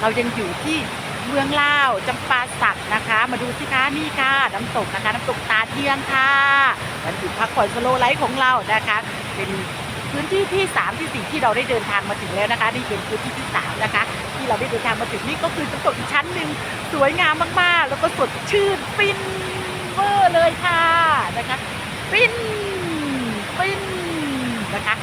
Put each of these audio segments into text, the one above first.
เรายังอยู่ที่เมืองลาวจำปาสักนะคะ มาดูสิคะนี่ค่ะ น้ำตกนะคะน้ำตกตาเทียงค่ะวันหยุดพักผ่อนสโลไลฟ์ของเรานะคะ เป็นพื้นที่ที่ 3 ที่ 4 ที่เราได้เดินทางมาถึงแล้วนะคะนี่เป็นพื้นที่ที่ 3 นะคะ ที่เราได้เดินทางมาถึงนี่ก็คือน้ำตกอีกชั้นหนึ่งสวยงามมากๆ แล้วก็สดชื่นฟินเวอร์เลยค่ะนะคะฟินฟินนะคะ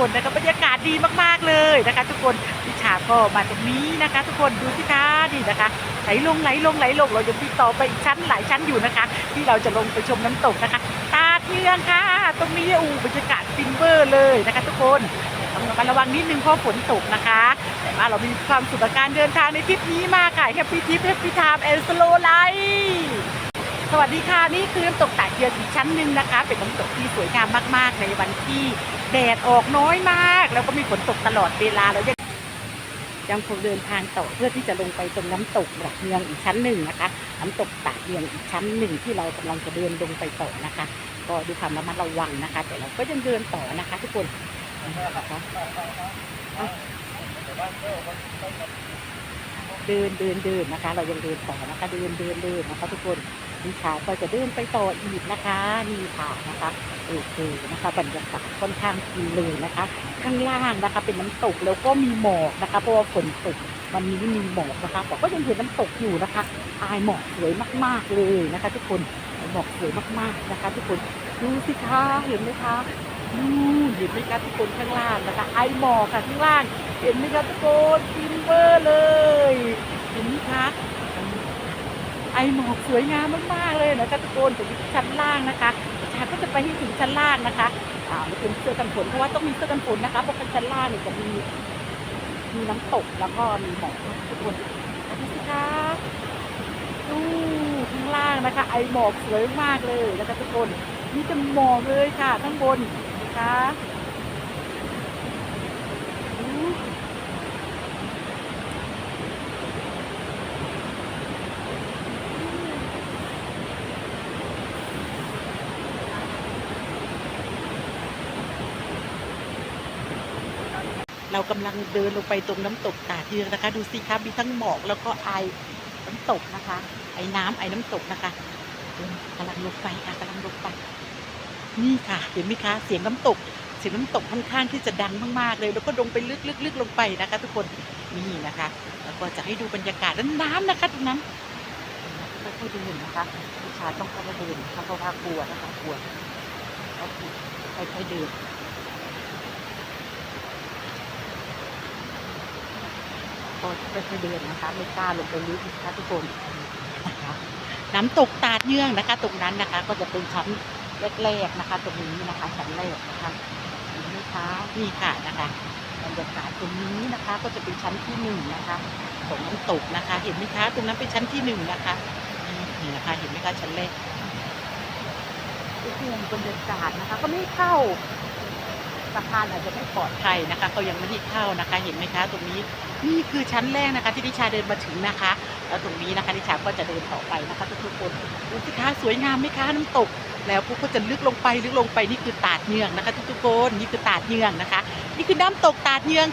คนนะคะบรรยากาศดีมากๆเลยนะคะ ทุกคนพิชาก็มาตรงนี้นะคะ ทุกคนดูสิคะนี่นะคะไหลลงไหลลงไหลลงเราจะมีต่อไปอีกชั้นหลายชั้นอยู่นะคะ ที่เราจะลงไปชมน้ำตกนะคะ ตาเทียงค่ะ ตรงนี้อูบรรยากาศฟินเวอร์เลยนะคะ ทุกคนต้องระมัดระวังนิดนึงเพราะฝนตกนะคะ แต่ว่าเรามีความสุขกับการเดินทางในทริปนี้มากค่ะแฮปปี้ทิปแฮปปี้ไทม์แอนด์สโลไลฟ์ สวัสดีค่ะนี่คือน้ำตกตาเทียงอีกชั้นหนึ่งนะคะ เป็นน้ำตกที่สวยงามมากๆ ในวันที่แดดออกน้อยมาก แล้วก็มีฝนตกตลอดเวลาเรายังยังคงเดินทางต่อเพื่อที่จะลงไปตรงน้ำตกหลักเมืองอีกชั้นหนึ่งนะคะ น้ำตกตาเทียงอีกชั้นหนึ่งที่เรากำลังจะเดินลงไปต่อนะคะ ก็ดูความระมัดระวังนะคะ แต่เราก็ยังเดินต่อนะคะ ทุกคนเดินเดินเดินนะคะ เรายังเดินต่อนะคะ เดินเดินเดินนะคะทุกคน นิชาก็จะเดินไปต่ออีกนะคะนี่ค่ะนะคะโอเคนะคะบรรยากาศค่อนข้างดีเลยนะคะ ข้างล่างนะคะเป็นน้ำตกแล้วก็มีหมอกนะคะ เพราะว่าฝนตกวันนี้มีหมอกนะคะแต่ก็ยังเห็นน้ำตกอยู่นะคะอายหมอกสวยมากๆเลยนะคะ ทุกคนหมอกสวยมากๆนะคะ ทุกคนดูสิคะเห็นไหมคะอืมเห็นไหมคะทุกคนข้างล่างนะคะไอหมอกค่ะข้างล่าง เห็นไหมคะทุกคนฟินเวอร์เลย เห็นไหมคะไอ หมอกสวยงามมากๆเลยนะคะทุกคนแต่ที่ชั้นล่างนะคะชาก็จะไปให้ถึงชั้นล่างนะคะอ่าเป็นเสื้อกันฝนเพราะว่าต้องมีเสื้อกันฝนนะคะเพราะชั้นล่างเนี่ยจะมีมีน้ำตกแล้วก็มีหมอกทุกคนดูสิคะดูข้างล่างนะคะ ไอหมอกสวยมากเลยนะคะทุกคนมีแต่หมอกเลยค่ะข้างบนนะคะ เรากำลังเดินลงไปตรงน้ำตกตาเทืองนะคะ ดูสิคะมีทั้งหมอกแล้วก็ไอน้ำตกนะคะ ไอน้ำไอน้ำตกนะคะเดินกำลังลงไปค่ะกำลังลงไป นี่ค่ะเห็นไหมคะ เสียงน้ำตก เสียงน้ำตกค่อนข้างที่จะดังมากๆเลย แล้วก็ลงไปลึกๆๆลงไปนะคะ ทุกคนนี่นะคะ แล้วก็จะให้ดูบรรยากาศด้านน้ำนะคะตรงนั้นค่อยๆเดินนะคะผู้ชายต้องค่อยๆเดินะคะเพราะว่ากลัวนะคะกลัวคค่อยๆเดิน ก็ค่อยเดินนะคะ ไม่กล้าลงไปลึกนะคะทุกคนนะคะน้ำตกตาดเยื่องนะคะ ตรงนั้นนะคะ ก็จะเป็นชั้นแรกๆนะคะ ตรงนี้นะคะชั้นแรกนะคะเห็นไหมคะนี่ค่ะนะคะบรรยากาศตรงนี้นะคะ ก็จะเป็นชั้นที่หนึ่งนะคะ ของน้ำตกนะคะ เห็นไหมคะตรงนั้นเป็นชั้นที่หนึ่งนะคะนี่นะคะเห็นไหมคะชั้นแรกโอ้โหบรรยากาศนะคะ ก็ไม่เข้า สะพานอาจจะไม่ปลอดภัยนะคะเขายังไม่ให้เข้านะคะ เห็นไหมคะตรงนี้นี่คือชั้นแรกนะคะที่ดิชาเดินมาถึงนะคะ แล้วตรงนี้นะคะดิชาก็จะเดินต่อไปนะคะทุกๆคนดูสิคะสวยงามไหมคะน้ำตก แล้วพวกก็จะลึกลงไปลึกลงไปนี่คือตาดเนืองนะคะทุกๆคนนี่คือตาดเนืองนะคะ นี่คือน้ำตกตาดเนือง